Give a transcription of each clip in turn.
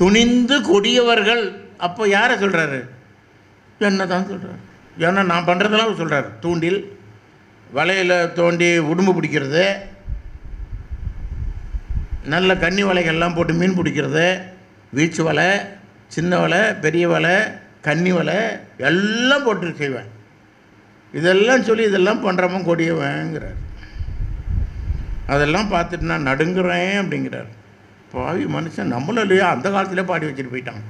துணிந்து கொடியவர்கள். அப்போ யாரை சொல்கிறாரு என்ன தான் சொல்கிறார் ஏன்னா நான் பண்ணுறதெல்லாம் அவர் சொல்கிறார் தூண்டில் வலையில் தோண்டி உடும்பு பிடிக்கிறது நல்ல கன்னி வலைகள்லாம் போட்டு மீன் பிடிக்கிறது வீச்சு வலை சின்ன வலை பெரிய வலை கன்னி வலை எல்லாம் போட்டு செய்வேன் இதெல்லாம் சொல்லி இதெல்லாம் பண்ணுறவன் கொடியவங்கிறார் அதெல்லாம் பார்த்துட்டு நான் நடுங்குறேன் அப்படிங்கிறார். பாவி மனுஷன் நம்மளும் இல்லையா அந்த காலத்திலே பாடி வச்சுட்டு போயிட்டான்.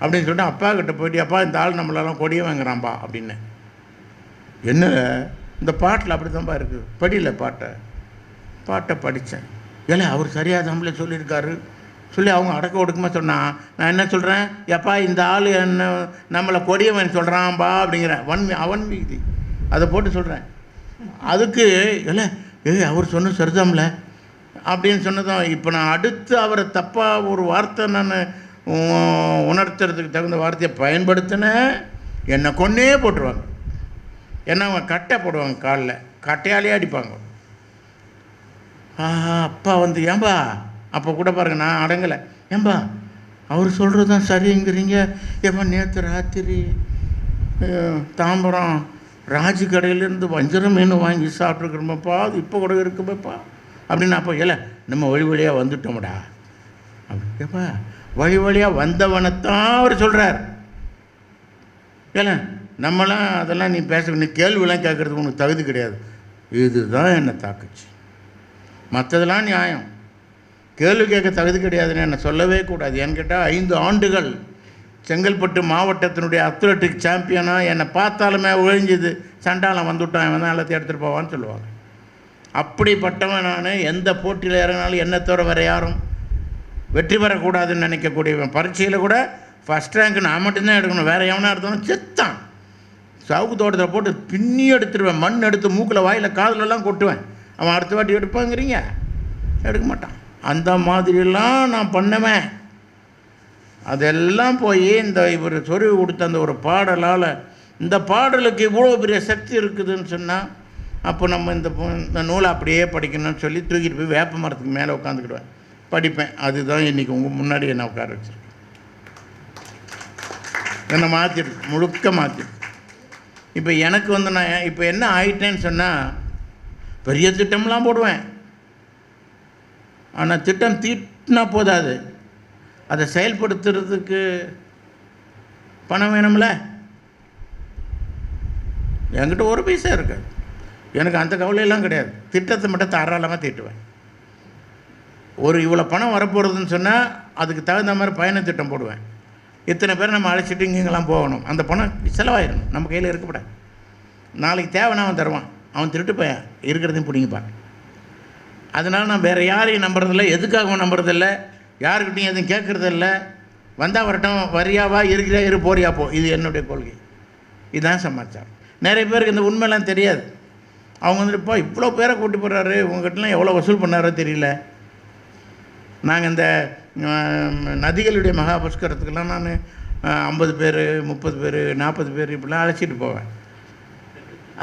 அப்படின்னு சொல்லிட்டு அப்பா கிட்ட போயிட்டு அப்பா இந்த ஆள் நம்மளெல்லாம் கொடிய வாங்குறான்பா அப்படின்னு. என்ன? இந்த பாட்டில் அப்படி தான்ப்பா இருக்குது படியில பாட்டை. பாட்டை படித்தேன் ஏல அவர் சரியாக நம்மளே சொல்லியிருக்காரு. சொல்லி அவங்க அடக்க ஒடுக்கமாக சொன்னால் நான் என்ன சொல்கிறேன் எப்பா இந்த ஆள் என்ன நம்மளை கொடியவன் சொல்கிறான்பா அப்படிங்கிறேன் வன் அவன் மீதி. அதை போட்டு சொல்கிறேன் அதுக்கு இல்லை ஏய் அவர் சொன்ன சரிதாம்ல அப்படின்னு சொன்னதும் இப்போ நான் அடுத்து அவரை தப்பாக ஒரு வார்த்தை நான் உணர்த்துறதுக்கு தகுந்த வார்த்தையை பயன்படுத்தினேன் என்னை கொன்னே போட்டுருவாங்க. ஏன்னா அவங்க கட்டை போடுவாங்க காலில். கட்டையாலே அடிப்பாங்க. ஆஹா அப்பா வந்து ஏன்பா அப்போ கூட பாருங்க நான் அடங்கலை. ஏன்பா அவர் சொல்கிறது தான் சரிங்கிறீங்க. ஏப்பா நேற்று ராத்திரி தாம்பரம் ராஜு கடையிலேருந்து வஞ்சரம் மீன் வாங்கி சாப்பிட்ருக்குறோமப்பா அது இப்போ கூட இருக்குமேப்பா. அப்படின்னு அப்போ இல்லை நம்ம வழி வழியாக வந்துட்டோம்டா. அப்படிப்பா வழி வழியாக வந்தவனைத்தான் அவர் சொல்கிறார் ஏல நம்மளாம் அதெல்லாம் நீ பேச நீ கேள்விலாம் கேட்குறதுக்கு உனக்கு தகுதி கிடையாது. இதுதான் என்னை தாக்குச்சு. மற்றதெல்லாம் நியாயம். கேள்வி கேட்க தகுதி கிடையாதுன்னு என்னை சொல்லவே கூடாது. ஏன்னு கேட்டால் ஐந்து ஆண்டுகள் செங்கல்பட்டு மாவட்டத்தினுடைய அத்லட்டிக் சாம்பியனாக என்னை பார்த்தாலுமே ஒழிஞ்சுது. சண்டாலம் வந்துவிட்டான் இவன் தான் எல்லாத்தையும் எடுத்துகிட்டு போவான்னு சொல்லுவாங்க. அப்படிப்பட்டவன் நான் எந்த போட்டியில் இறங்கினாலும் என்னை தவிர வேறு யாரும் வெற்றி பெறக்கூடாதுன்னு நினைக்கக்கூடியவன். பரீட்சையில் கூட ஃபஸ்ட் ரேங்க் நான் மட்டும்தான் எடுக்கணும். வேறு எவனாக எடுத்தாலும் செத்தான். சவுக்கு தோட்டத்தில் போட்டு பின்னி எடுத்துருவேன். மண் எடுத்து மூக்கில் வாயில் காதுலலாம் கொட்டுவேன். அவன் அடுத்த வாட்டி எடுப்பாங்கிறீங்க? எடுக்க மாட்டான். அந்த மாதிரிலாம் நான் பண்ணுவேன். அதெல்லாம் போய் இந்த இவர் சொருவி கொடுத்த அந்த ஒரு பாடலால் இந்த பாடலுக்கு இவ்வளோ பெரிய சக்தி இருக்குதுன்னு சொன்னால் அப்போ நம்ம இந்த இந்த நூலை அப்படியே படிக்கணும்னு சொல்லி தூக்கிட்டு போய் வேப்ப மரத்துக்கு மேலே உட்காந்துக்கிடுவேன் படிப்பேன். அதுதான் இன்றைக்கி உங்கள் முன்னாடி என்ன உட்கார வச்சிருக்கேன். என்னை மாற்றிருக்கு முழுக்க மாற்றிருக்கு இப்போ எனக்கு வந்து நான் இப்போ என்ன ஆயிட்டேன்னு சொன்னால் பெரிய திட்டம்லாம் போடுவேன். ஆனால் திட்டம் தீட்டினா போதாது. அதை செயல்படுத்துறதுக்கு பணம் வேணும்ல? என்கிட்ட ஒரு பைசா இருக்காது. எனக்கு அந்த கவலையெல்லாம் கிடையாது. திட்டத்தை மட்டும் தாராளமாக தீட்டுவேன். ஒரு இவ்வளோ பணம் வரப்போகிறதுன்னு சொன்னால் அதுக்கு தகுந்த மாதிரி பயண திட்டம் போடுவேன். இத்தனை பேர் நம்ம அழைச்சிட்டு இங்கெங்கெல்லாம் போகணும். அந்த பணம் செலவாயிடணும் நம்ம கையில் இருக்கக்கூடாது. நாளைக்கு தேவைன்னா அவன் தருவான். அவன் திருட்டு பையன். இருக்கிறதையும் பிடிங்கிப்பான். அதனால் நான் வேறு யாரையும் நம்புறதில்ல. எதுக்காகவும் நம்புறதில்ல. யாருக்கிட்டையும் எதுவும் கேட்குறதில்ல. வந்தால் வரட்டும். வரியாவா இருக்கிறியா இரு போறியா போ. இது என்னுடைய கொள்கை. இதுதான் சமாச்சாரம். நிறைய பேருக்கு இந்த உண்மையெல்லாம் தெரியாது. அவங்க வந்துட்டுப்பா இவ்வளோ பேரை கூட்டி போகிறாரு உங்ககிட்டலாம் எவ்வளோ வசூல் பண்ணாரோ தெரியல. நாங்கள் இந்த நதிகளுடைய மகா புஷ்கரத்துக்கெல்லாம் நான் ஐம்பது பேர் முப்பது பேர் நாற்பது பேர் இப்படிலாம் அழைச்சிட்டு போவேன்.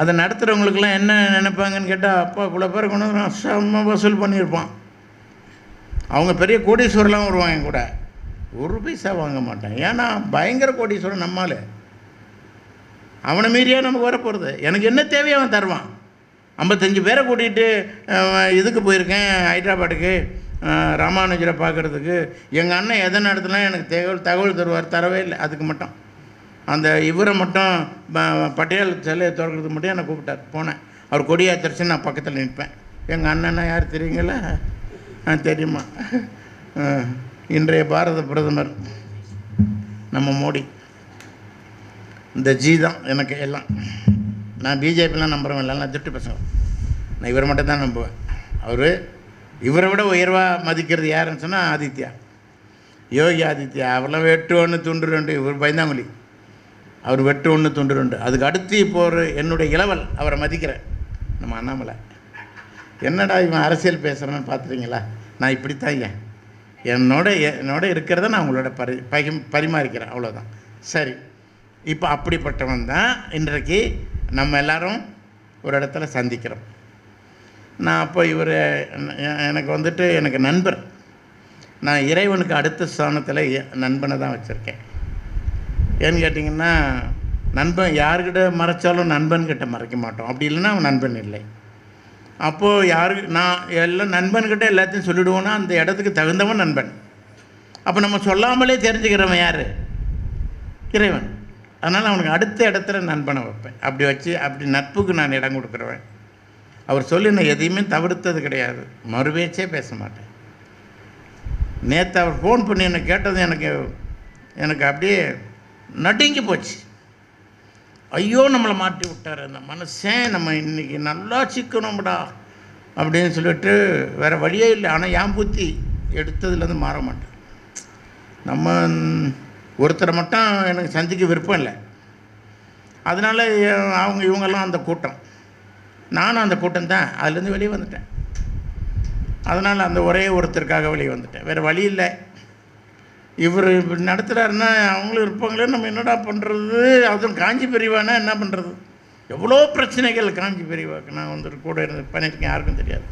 அதை நடத்துகிறவங்களுக்கெல்லாம் என்ன நினைப்பாங்கன்னு கேட்டால் அப்பா இவ்வளோ பேர் கொண்டு வந்து நான் செம்ம வசூல் பண்ணியிருப்பான். அவங்க பெரிய கோடீஸ்வரெலாம் வருவாங்க என் கூட. ஒரு பைசா வாங்க மாட்டேன். ஏன்னா பயங்கர கோடீஸ்வரன் நம்மால். அவனை மீறியா நமக்கு வரப்போகிறது எனக்கு என்ன தேவையோ அவன் தருவான். ஐம்பத்தஞ்சு பேரை கூட்டிகிட்டு இதுக்கு போயிருக்கேன்? ஹைதராபாத்துக்கு ராமானுஜரை பார்க்குறதுக்கு. எங்கள் அண்ணன் எதை நடத்தினா எனக்கு தகவல் தகவல் தருவார் தரவே இல்லை. அதுக்கு மட்டும். அந்த இவரை மட்டும் ப- பட்டேல் சிலையை திறக்கிறதுக்கு மட்டும் என்னை கூப்பிட்டார். போனேன். அவர் கொடியாத்திரிச்சு நான் பக்கத்தில் நிற்பேன். எங்கள் அண்ணன்னா யார் தெரியுங்களா? ஆ தெரியுமா? இன்றைய பாரத பிரதமர் நம்ம மோடி. இந்த ஜி தான் எனக்கு எல்லாம். நான் பிஜேபிலாம் நம்புகிறவன் இல்லை நான் திட்டு பசங்க. நான் இவரை மட்டும் தான் நம்புவேன். அவர் இவரை விட உயர்வாக மதிக்கிறது யாருன்னு சொன்னால் ஆதித்யா. யோகி ஆதித்யா. அவரெல்லாம் வெட்டு ஒன்று துண்டு ரெண்டு. இவர் பயந்தாங்குழி அவர் வெட்டு ஒன்று துண்டு ரெண்டு. அதுக்கு அடுத்து இப்போ ஒரு என்னுடைய இளவல் அவரை மதிக்கிறேன் நம்ம அண்ணாமலை. என்னடா இவன் அரசியல் பேசுகிறேன்னு பார்த்துறீங்களா நான் இப்படித்தான் ஏன்? என்னோட என்னோட இருக்கிறத நான் உங்களோட பரி பகி பரிமாறிக்கிறேன். அவ்வளோதான் சரி. இப்போ அப்படிப்பட்டவன் தான் இன்றைக்கு நம்ம எல்லாரும் ஒரு இடத்துல சந்திக்கிறோம். நான் அப்போ இவர் எனக்கு வந்துட்டு எனக்கு நண்பர். நான் இறைவனுக்கு அடுத்த ஸ்தானத்தில் எ- நண்பனை தான் வச்சுருக்கேன். ஏன்னு கேட்டிங்கன்னா நண்பன் யார்கிட்ட மறைச்சாலும் நண்பன்கிட்ட மறைக்க மாட்டோம். அப்படி இல்லைன்னா அவன் நண்பன் இல்லை. அப்போது யாரு நான் எல்லாம் நண்பன்கிட்ட எல்லாத்தையும் சொல்லிவிடுவோன்னா அந்த இடத்துக்கு தகுந்தவன் நண்பன். அப்போ நம்ம சொல்லாமலே தெரிஞ்சுக்கிறவன் யார்? இறைவன். அதனால் அவனுக்கு அடுத்த இடத்துல நண்பனை வைப்பேன். அப்படி வச்சு அப்படி நட்புக்கு நான் இடம் கொடுக்குறவன். அவர் சொல்லி நான் எதையுமே தவிர்த்தது கிடையாது. மறுபேச்சே பேச மாட்டேன். நேற்று அவர் ஃபோன் பண்ணி என்னை கேட்டது எனக்கு எனக்கு அப்படியே நடுங்கி போச்சு. ஐயோ நம்மளை மாட்டி விட்டார். அந்த மனுஷன் நம்ம இன்னைக்கு நல்லா சிக்கணும்டா அப்படின்னு சொல்லிட்டு வேறு வழியே இல்லை. ஆனால் என் புத்தி எடுத்ததுலேருந்து மாற மாட்டேன். நம்ம ஒருத்தரை மட்டும் எனக்கு சந்திக்க விருப்பம் இல்லை. அதனால் அவங்க இவங்கெல்லாம் அந்த கூட்டம். நானும் அந்த கூட்டம் தான் அதுலேருந்து வெளியே வந்துட்டேன். அதனால் அந்த ஒரே ஒருத்தருக்காக வெளியே வந்துட்டேன். வேறு வழி இல்லை. இவர் இப்படி நடத்துகிறாருன்னா அவங்களும் இருப்பாங்களே நம்ம என்னடா பண்ணுறது அதுவும் காஞ்சி பெரியவானா என்ன பண்ணுறது எவ்வளோ பிரச்சனைகள் காஞ்சி பெரியவாக்கு? நான் வந்து கூட இருந்து பண்ணியிருக்கேன் யாருக்கும் தெரியாது.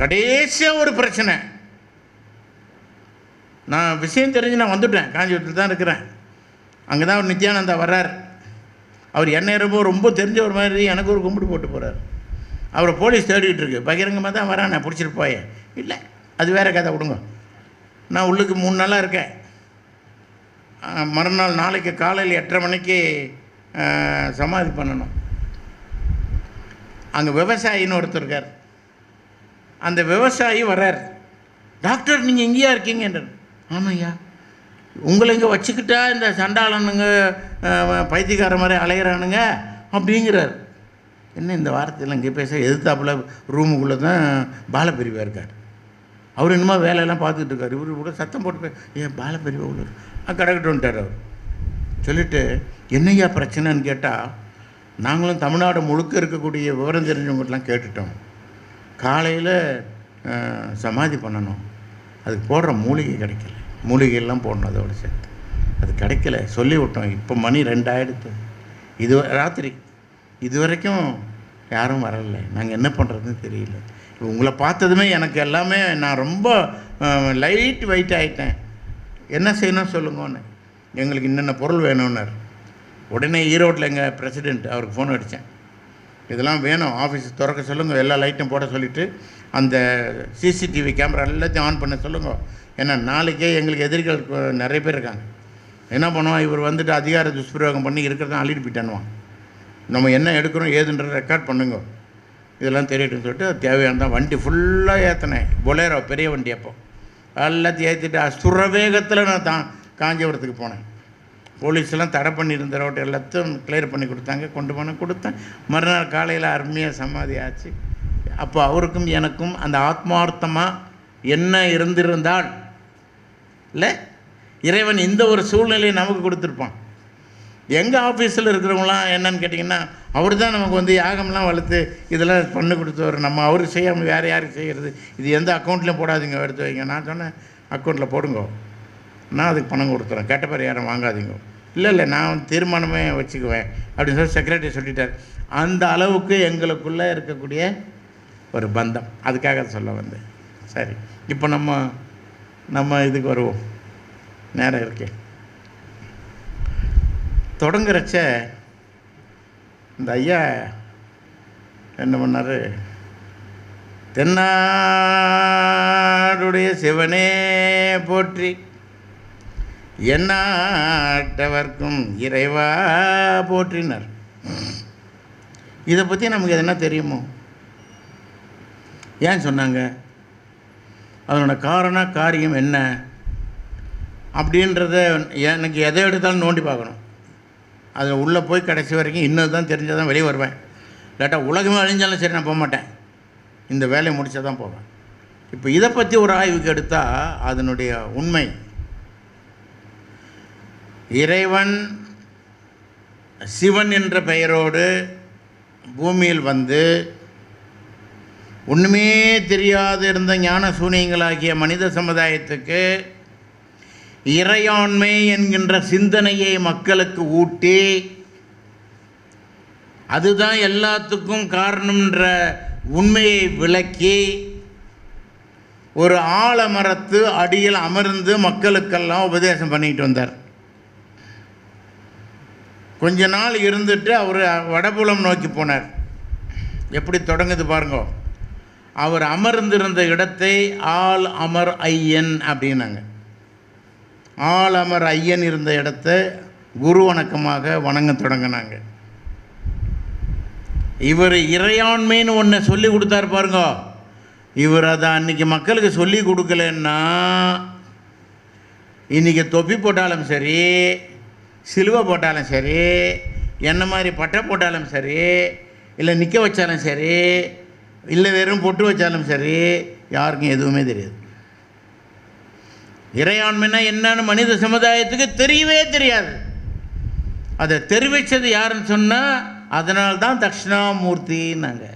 கடைசியாக ஒரு பிரச்சனை. நான் விஷயம் தெரிஞ்சு நான் வந்துட்டேன். காஞ்சிபுரத்தில் தான் இருக்கிறேன். அங்கே தான் அவர் நித்யானந்தா வர்றார். அவர் என்ன ரொம்ப ரொம்ப தெரிஞ்ச ஒரு மாதிரி எனக்கு ஒரு கும்பிட்டு போட்டு போகிறார் அவரை போலீஸ் தேடிட்டு இருக்கு. பகிரங்கமாக தான் வரான். நான் பிடிச்சிட்டு போயேன். இல்லை அது வேற கதை விடுங்க. நான் உள்ளுக்கு மூணு நாளாக இருக்கேன். மறுநாள் நாளைக்கு காலையில் எட்டரை மணிக்கு சமாதி பண்ணணும். அங்கே விவசாயின்னு ஒருத்தர் இருக்கார். அந்த விவசாயி வர்றார். டாக்டர் நீங்கள் எங்கேயா இருக்கீங்கன்றார். ஆமாய்யா. உங்களை இங்கே வச்சுக்கிட்டா இந்த சண்டாளனுங்க பைத்தியக்கார மாதிரி அலையிறானுங்க அப்படிங்கிறார். என்ன இந்த வார்த்தையில் இங்கே பேச எதிர்த்தாப்புல ரூமுக்குள்ளே தான் பாலப்பிரிவா இருக்கார். அவர் என்னமோ வேலையெல்லாம் பார்த்துக்கிட்டு இருக்கார். இவர் கூட சத்தம் போட்டு ஏன் பாலப்பிரிவா உள்ள வந்துட்டார் அவர். சொல்லிவிட்டு என்னய்யா பிரச்சனைன்னு கேட்டால் நாங்களும் தமிழ்நாடு முழுக்க இருக்கக்கூடிய விவரம் தெரிஞ்சவங்ககிட்டலாம் கேட்டுட்டோம். காலையில் சமாதி பண்ணணும். அதுக்கு போடுற மூலிகை கிடைக்கல. மூலிகையெல்லாம் போடணும் அதோட சேர்த்து. அது கிடைக்கல. சொல்லி விட்டோம் இப்போ மணி ரெண்டாயிடுத்து இது ராத்திரி. இது வரைக்கும் யாரும் வரல. நாங்கள் என்ன பண்ணுறதுன்னு தெரியல. உங்களை பார்த்ததுமே எனக்கு எல்லாமே நான் ரொம்ப லைட் வெயிட் ஆகிட்டேன் என்ன செய்யணும் சொல்லுங்கன்னு. எங்களுக்கு என்னென்ன பொருள் வேணும்னார். உடனே ஈரோட்டில் எங்கள் பிரசிடெண்ட் அவருக்கு ஃபோன் அடித்தேன். இதெல்லாம் வேணும். ஆஃபீஸ் திறக்க சொல்லுங்கள் எல்லா லைட்டும் போட சொல்லிவிட்டு அந்த சிசிடிவி கேமரா எல்லாத்தையும் ஆன் பண்ண சொல்லுங்க. ஏன்னா நாளைக்கே எங்களுக்கு எதிரிகள் நிறைய பேர் இருக்காங்க. என்ன பண்ணுவோம்? இவர் வந்துட்டு அதிகார துஷ்பிரயோகம் பண்ணி இருக்கிறத அள்ளிட்டு போயிட்டானுவான் நம்ம என்ன எடுக்கிறோம் ஏதுன்ற ரெக்கார்ட் பண்ணுங்க. இதெல்லாம் தெரியட்டும்னு சொல்லிட்டு அது தேவையானதான் வண்டி ஃபுல்லாக ஏற்றினேன் பொலேரோ பெரிய வண்டி அப்போ. எல்லாத்தையும் ஏற்றிட்டு அசுர வேகத்தில் நான் தான் காஞ்சிபுரத்துக்கு போனேன். போலீஸ்லாம் தடை பண்ணியிருந்த ரோட்டு எல்லாத்தையும் கிளியர் பண்ணி கொடுத்தாங்க. கொண்டு போன கொடுத்தேன். மறுநாள் காலையில் அருமையாக சமாதி ஆச்சு. அப்போ அவருக்கும் எனக்கும் அந்த ஆத்மார்த்தமாக என்ன இருந்திருந்தால் இல்லை? இறைவன் இந்த ஒரு சூழ்நிலையை நமக்கு கொடுத்துருப்பான். எங்கள் ஆஃபீஸில் இருக்கிறவங்களாம் என்னன்னு கேட்டிங்கன்னா அவர் தான் நமக்கு வந்து யாகம்லாம் வளர்த்து இதெல்லாம் பண்ணி கொடுத்தவர். நம்ம அவருக்கு செய்யாமல் வேறு யாருக்கு செய்கிறது இது எந்த அக்கௌண்ட்லையும் போடாதீங்க எடுத்து வைங்க. நான் சொன்னேன் அக்கௌண்ட்டில் போடுங்க. நான் அதுக்கு பணம் கொடுத்துறேன். கேட்ட பேர் யாரும் வாங்காதீங்க. இல்லை இல்லை நான் வந்து தீர்மானமே வச்சுக்குவேன் அப்படின்னு சொல்லி செக்ரட்டரி சொல்லிட்டார். அந்த அளவுக்கு எங்களுக்குள்ளே இருக்கக்கூடிய ஒரு பந்தம். அதுக்காக சொல்ல வந்தேன். சரி இப்போ நம்ம நம்ம இதுக்கு வருவோம். நேரம் இருக்கே. தொடங்குறச்ச இந்த ஐயா என்ன பண்ணார்? தென்னாடுடைய சிவனே போற்றி என்னாட்டவர்க்கும் இறைவா போற்றினார். இதை பற்றி நமக்கு எதுனா தெரியுமோ? ஏன் சொன்னாங்க? அதனோட காரண காரியம் என்ன? அப்படின்றத எனக்கு எதை எடுத்தாலும் நோண்டி பார்க்கணும். அதில் உள்ளே போய் கடைசி வரைக்கும் இன்னும் தான் தெரிஞ்சால் தான் வெளியே வருவேன். இல்லாட்டா உலகமே அழிஞ்சாலும் சரி நான் போக மாட்டேன். இந்த வேலையை முடிச்சால் தான் போவேன். இப்போ இதை பற்றி ஒரு ஆய்வுக்கு எடுத்தால் அதனுடைய உண்மை. இறைவன் சிவன் என்ற பெயரோடு பூமியில் வந்து ஒன்றுமே தெரியாது இருந்த ஞான சூனியங்களாகிய மனித சமுதாயத்துக்கு இறையாண்மை என்கின்ற சிந்தனையை மக்களுக்கு ஊட்டி அதுதான் எல்லாத்துக்கும் காரணம்ன்ற உண்மையை விளக்கி ஒரு ஆலமரத்து அடியில் அமர்ந்து மக்களுக்கெல்லாம் உபதேசம் பண்ணிட்டு வந்தார். கொஞ்ச நாள் இருந்துட்டு அவர் வடபுலம் நோக்கி போனார். எப்படி தொடங்குது பாருங்க. அவர் அமர்ந்திருந்த இடத்தை ஆல் அமர் ஐயன் அப்படின்னாங்க. ஆல் அமர் ஐயன் இருந்த இடத்த குரு வணக்கமாக வணங்க தொடங்கினாங்க. இவர் இறையாண்மைன்னு ஒன்று சொல்லி கொடுத்தாரு பாருங்க. இவர் அதை அன்னைக்கு மக்களுக்கு சொல்லி கொடுக்கலன்னா இன்றைக்கி தொப்பி போட்டாலும் சரி சிலுவை போட்டாலும் சரி என்ன மாதிரி பட்டை போட்டாலும் சரி இல்லை நிற்க வச்சாலும் சரி இல்லை வெறும் பொட்டு வச்சாலும் சரி யாருக்கும் எதுவுமே தெரியாது. இறையாண்மைனா என்னன்னு மனித சமுதாயத்துக்கு தெரியவே தெரியாது. அதை தெரிவித்தது யாருன்னு சொன்னால் அதனால்தான் தட்சிணாமூர்த்தின்னாங்க.